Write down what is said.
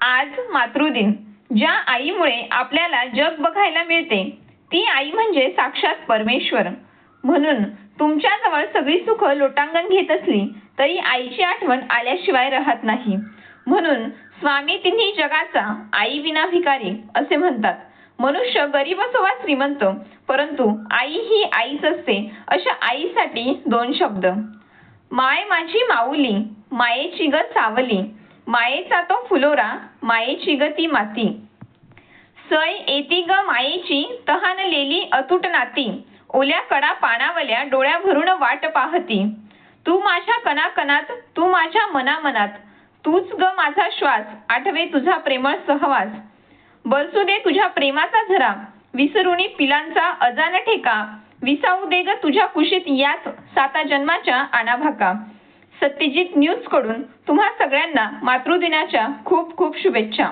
आज मातृदिन. ज्या आईमुळे आपल्याला जग बघायला मिळते ती आई म्हणजे साक्षात परमेश्वर. म्हणून तुमच्याजवळ सगळी सुख लोटांगण घेत असली तरी आईची आठवण आल्याशिवाय राहत नाही. म्हणून स्वामी तिन्ही जगाचा आई विना भिकारी असे म्हणतात. मनुष्य गरीब असो वा श्रीमंत परंतु आई ही आईच असते अशा आईसाठी दोन शब्द. माय माझी माऊली मायेची ग सावली मायेचा तो फुलोरा मायेची ग ती माती. सय येती ग मायेची तहानलेली अतूट नाती. ओल्या कडा पाणावल्या डोळ्या भरून वाट पाहती. तू माझ्या कणाकणात तू माझ्या मनामनात. तूच ग माझा श्वास आठवे तुझा प्रेमळ सहवास. बरसू दे तुझ्या प्रेमाचा झरा विसरुणी पिलांचा अजान ठेका. विसावू दे ग तुझ्या कुशीत याच साता जन्माच्या आणाभाका. सत्यजित न्यूजकडून तुम्हा सगळ्यांना मातृदिनाच्या खूप खूप शुभेच्छा.